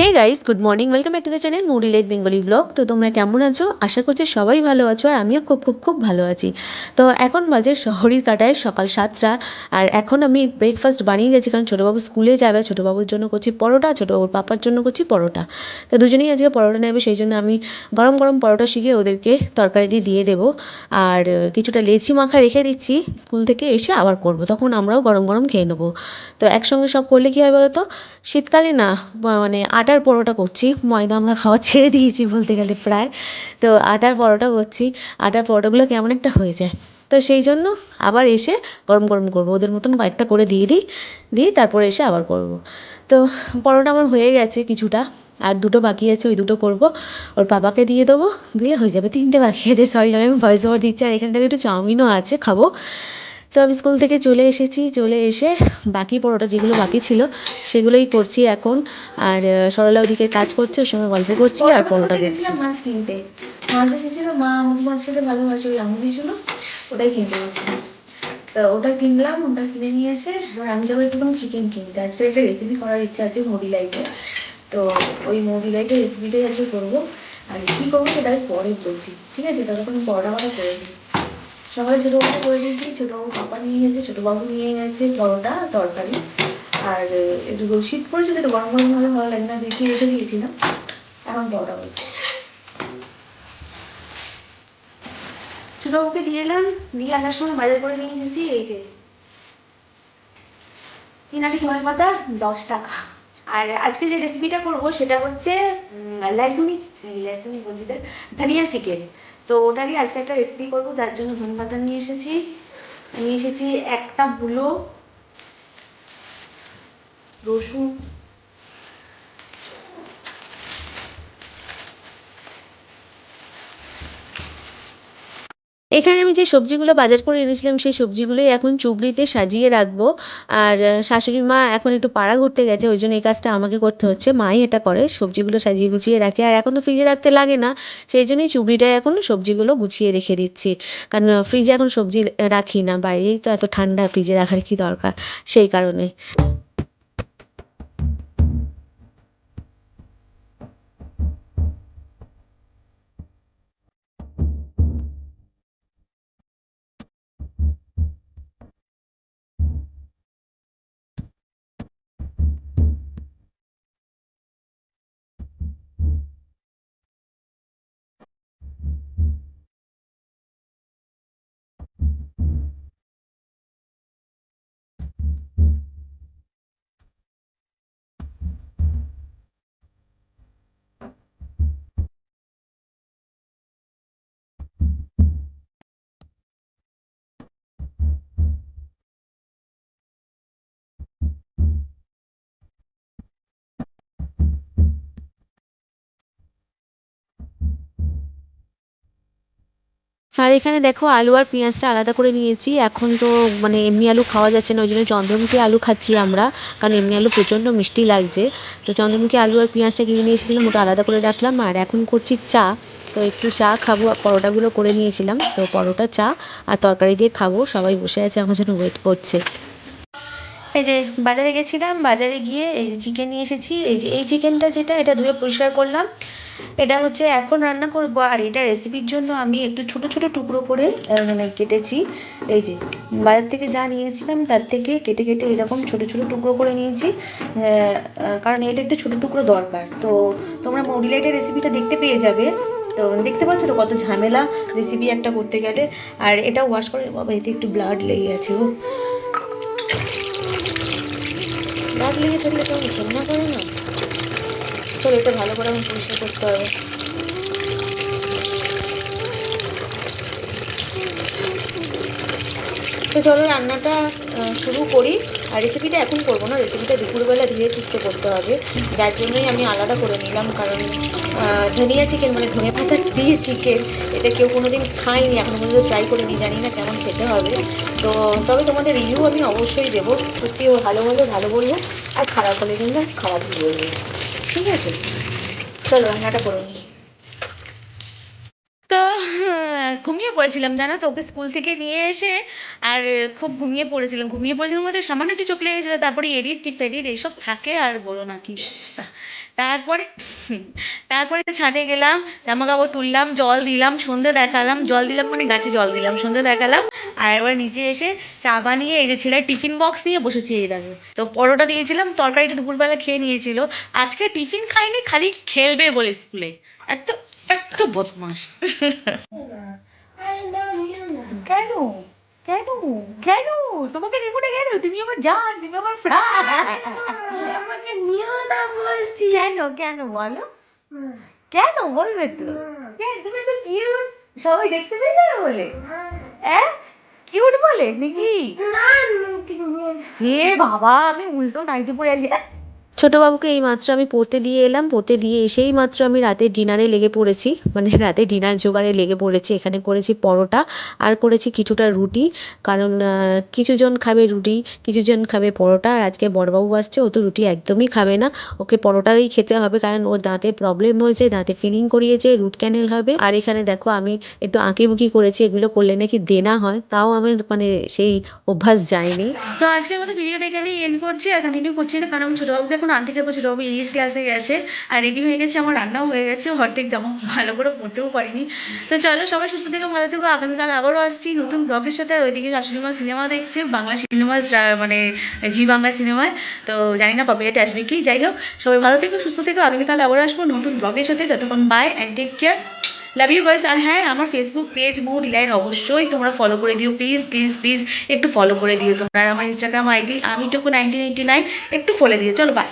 Hey guys good morning welcome back to the channel moody light Bengali blog তো তোমরা কেমন আছো? আশা করছি সবাই ভালো আছো আর আমিও খুব খুব খুব ভালো আছি। তো এখন বাজে শহরের কাটায় সকাল সাতটা। আর এখন আমি ব্রেকফাস্ট বানিয়ে গেছি কারণ ছোটোবাবু স্কুলে যাবে। ছোটোবাবুর জন্য করছি পরোটা, ছোটোবাবুর পাপার জন্য করছি পরোটা। তো দুজনেই আজকে পরোটা নেবে, সেই জন্য আমি গরম গরম পরোটা শিখে ওদেরকে তরকারি দিয়ে দিয়ে দেবো। আর কিছুটা লেচি মাখা রেখে দিচ্ছি, স্কুল থেকে এসে আবার করব। তখন আমরাও গরম গরম খেয়ে নেব। তো একসঙ্গে সব করলে কী হয় বলো তো? শীতকালে না মানে মানে আটার পরোটা করছি। ময়দা আমরা খাওয়া ছেড়ে দিয়েছি বলতে গেলে প্রায়। তো আটার পরোটা করছি। আটার পরোটাগুলো কেমন একটা হয়ে যায়। তো সেই জন্য আবার এসে গরম গরম করব। ওদের মতন কয়েকটা করে দিয়ে দিই। দিয়ে তারপরে এসে আবার করব। তো পরোটা আমার হয়ে গেছে কিছুটা। আর দুটো বাকি আছে, ওই দুটো করব। ওর বাবাকে দিয়ে দেবো। দিয়ে হয়ে যাবে তিনটে বাকি আছে। সরি আমি ভয়েস ওভার দিচ্ছি। আর এখান থেকে একটু চাউমিনও আছে, খাব। তো আমি স্কুল থেকে চলে এসেছি চলে এসে বাকি পরোটা যেগুলো বাকি ছিল সেগুলোই করছি এখন। আর সরলা ওদিকে কাজ করছে ওর সঙ্গে গল্প করছি আর পরোটা দিচ্ছি। মাছ কিনতে। মাছ এসেছিল মা আমাকে মাছ খেতে ভালোবাসে ওই আমুল দিয়েছিল ওটাই কিনতে গেছিলাম তা ওটা কিনলাম ওটা কিনে নিয়ে এসে এবার আমি যাব একটু চিকেন কিনতে। আজকে একটা রেসিপি করার ইচ্ছা আছে মুড়ি লাইটে তো ওই মুড়ি লাইটের রেসিপিটাই আজকে করব। আর কী করব সেটা পরে বলছি ঠিক আছে? ততক্ষণ পরোটা কথা করে দিই সকালে ছোটোবাবু করে দিয়েছি ছোটোবাবু পাপা নিয়ে গেছে ছোটোবাবু নিয়ে গেছে পরোটা তরকারি। আর একটু শীত পড়েছে তো গরম গরম হলে ভালো লাগে না, বেশি রেখে দিয়েছিলাম, এখন পরোটা বলছি ছোটবাবুকে দিয়ে এলাম, দিয়ে আসার সময় বাজার করে নিয়ে এসেছি, এই যে তিন আটি পাতা দশ টাকা। আর আজকে যে রেসিপিটা করব, সেটা হচ্ছে ল্যাসুনি ল্যাসুনি বলছি, ধনিয়া চিকেন তো ওটারই আজকে একটা রেসিপি করব, যার জন্য ধনে পাতা নিয়ে এসেছি। নিয়ে এসেছি একটা ভুলো রসুন এখানে আমি যে সবজিগুলো বাজার করে এনেছিলাম, সেই সবজিগুলোই এখন চুবড়িতে সাজিয়ে রাখব। আর শাশুড়ি মা এখন একটু পাড়া ঘুরতে গেছে, ওই জন্য এই কাজটা আমাকে করতে হচ্ছে। মাই এটা করে, সবজিগুলো সাজিয়ে গুছিয়ে রাখে। আর এখন তো ফ্রিজে রাখতে লাগে না, সেই জন্যই চুবড়িটায় এখন সবজিগুলো গুছিয়ে রেখে দিচ্ছি। কারণ ফ্রিজে এখন সবজি রাখি না, বাইরেই তো এত ঠান্ডা ফ্রিজে রাখার কি দরকার? সেই কারণে। আর এখানে দেখো আলু আর পেঁয়াজটা আলাদা করে নিয়েছি। এখন তো মানে এমনি আলু খাওয়া যাচ্ছে না, ওই জন্য চন্দ্রমুখী আলু খাচ্ছি আমরা, কারণ এমনি আলু প্রচণ্ড মিষ্টি লাগছে। তো চন্দ্রমুখী আলু আর পেঁয়াজটা কিনে নিয়ে এসেছিলাম, ওটা আলাদা করে রাখলাম। আর এখন করছি চা, তো একটু চা খাব। আর পরোটাগুলো করে নিয়েছিলাম, তো পরোটা, চা আর তরকারি দিয়ে খাব। সবাই বসে আছে, আমার জন্য ওয়েট করছে। এই যে বাজারে গেছিলাম, বাজারে গিয়ে এই যে চিকেন নিয়ে এসেছি। এই যে, এই চিকেনটা যেটা, এটা ধুয়ে পরিষ্কার করলাম। এটা হচ্ছে এখন রান্না করব, আর এটা রেসিপির জন্য আমি একটু ছোট ছোট টুকরো করে মানে কেটেছি। এই যে, বাজার থেকে যা নিয়েছিলাম তার থেকে কেটে কেটে এরকম ছোট ছোট টুকরো করে নিয়েছি। কারণ এটা একটু ছোট টুকরো দরকার। তো তোমরা মডিলাইটের রেসিপিটা দেখতে পেয়ে যাবে। তো দেখতে পাচ্ছ তো কত ঝামেলা রেসিপি একটা করতে গেলে। আর এটা ওয়াশ করে, বাবা, এতে একটু ব্লাড লেগে গেছে ও দাগ লেগে থাকলে কেমন ঘেন্না করে না? চলো, এটা ভালো করে আমি পরিষ্কার করতে হবে। তো চলো, রান্নাটা শুরু করি। আর রেসিপিটা এখন করব না রেসিপিটা দুপুরবেলা ধীরে সুস্থ করতে হবে। যার জন্যই আমি আলাদা করে নিলাম, কারণ ধনিয়া চিকেন মানে ধনে পাতা দিয়ে চিকেন এটা কেউ কোনো দিন খায়নি, এখনও পর্যন্ত ট্রাই করে নি জানি না কেমন খেতে হবে। তো তবে তোমাদের রিভিউ আমি অবশ্যই দেবো। সত্যি ভালো হলে ভালো বলব, আর খারাপ হলে কিন্তু খারাপই বলব। ঠিক আছে? চলো রান্নাটা করে নিই। তো ঘুমিয়ে পড়েছিলাম, জানো তো? ওকে স্কুল থেকে নিয়ে এসে আর খুব ঘুমিয়ে পড়েছিলাম। ঘুমিয়ে পড়েছিলাম বলতে সামান্য একটু চোখ লেগেছিলো তারপরে এডিট, টিপ, এডিট, এইসব থাকে আর বলো না কি তারপরে তারপরে ছাদে গেলাম জামা কাপড় তুললাম, জল দিলাম, সন্ধে দেখালাম, জল দিলাম মানে গাছে জল দিলাম, সন্ধে দেখালাম। আর এবার নিচে এসে চা বানিয়ে এই যে ছেলের টিফিন বক্স নিয়ে বসেছি এই দেখো। তো পরোটা দিয়েছিলাম, তরকারিটা দুপুরবেলা খেয়ে নিয়েছিল। আজকে টিফিন খাইনি, খালি খেলবে বলে স্কুলে। এত এত বদমাস কেন? কেন? কেন? তোমাকে না কেন? তুমি আমার জান তুমি আমার প্রাণ আমাকে নিও না বলছি। কেন কেন বলো। কেন বলবে তো? কেন তুমি তো কিউট সবাই দেখতে পেয়ে যাবে বলে? হ্যাঁ। কিউট বলে? নাকি? হে বাবা আমি উল্টো নাইটি পরে আছি। ছোটো বাবুকে এই মাত্র আমি পড়তে দিয়ে এলাম, পড়তে দিয়ে এসেই মাত্র আমি রাতের ডিনারে লেগে পড়েছি। মানে রাতে ডিনার জোগাড়ে লেগে পড়েছি। এখানে করেছি পরোটা আর করেছি কিছুটা রুটি। কারণ কিছুজন খাবে রুটি, কিছুজন খাবে পরোটা। আর আজকে বড়বাবু আসছে, ও তো রুটি একদমই খাবে না। ওকে পরোটাই খেতে হবে কারণ ওর দাঁতে প্রবলেম হয়েছে, দাঁতে ফিলিং করিয়েছে রুট ক্যানেল হবে। আর এখানে দেখো আমি একটু আঁকিবুকি করেছি, এগুলো করলে নাকি দেনা হয়। তাও আমার মানে সেই অভ্যাস যায়নি। তো আজকের মতো ভিডিওটা এখানেই এন্ড করছি আর কন্টিনিউ করছি। কারণ ছোটোবাবুকে এখন আনতে যাব ছোটোবাবু ইংলিশ ক্লাসে গেছে আর রেডি হয়ে গেছে, আমার রান্নাও হয়ে গেছে, অর্ধেক জামা ভালো করে পরতেও পারিনি। তো চলো সবাই সুস্থ থেকে, ভালো থেকো, আগামীকাল আবারও আসছি নতুন ব্লগের সাথে। আর ওইদিকে শাশুড়ি মা সিনেমা দেখছে, বাংলা সিনেমা মানে জি বাংলা সিনেমায় তো জানি না কপিরাইট আসবে কি। যাই হোক, সবাই ভালো থেকো, সুস্থ থেকো, আগামীকাল আবারও আসব নতুন ব্লগের সাথে। ততক্ষণ bye and take care love you guys আর হ্যাঁ আমার ফেসবুক পেজ মৌ ডিলাইট অবশ্যই তোমরা ফলো করে দিও। প্লিজ প্লিজ প্লিজ একটু ফলো করে দিও। তোমরা আমার ইনস্টাগ্রাম আইডি আমি টুকু নাইনটিন এইটি নাইন একটু ফলো দিও। চলো বাই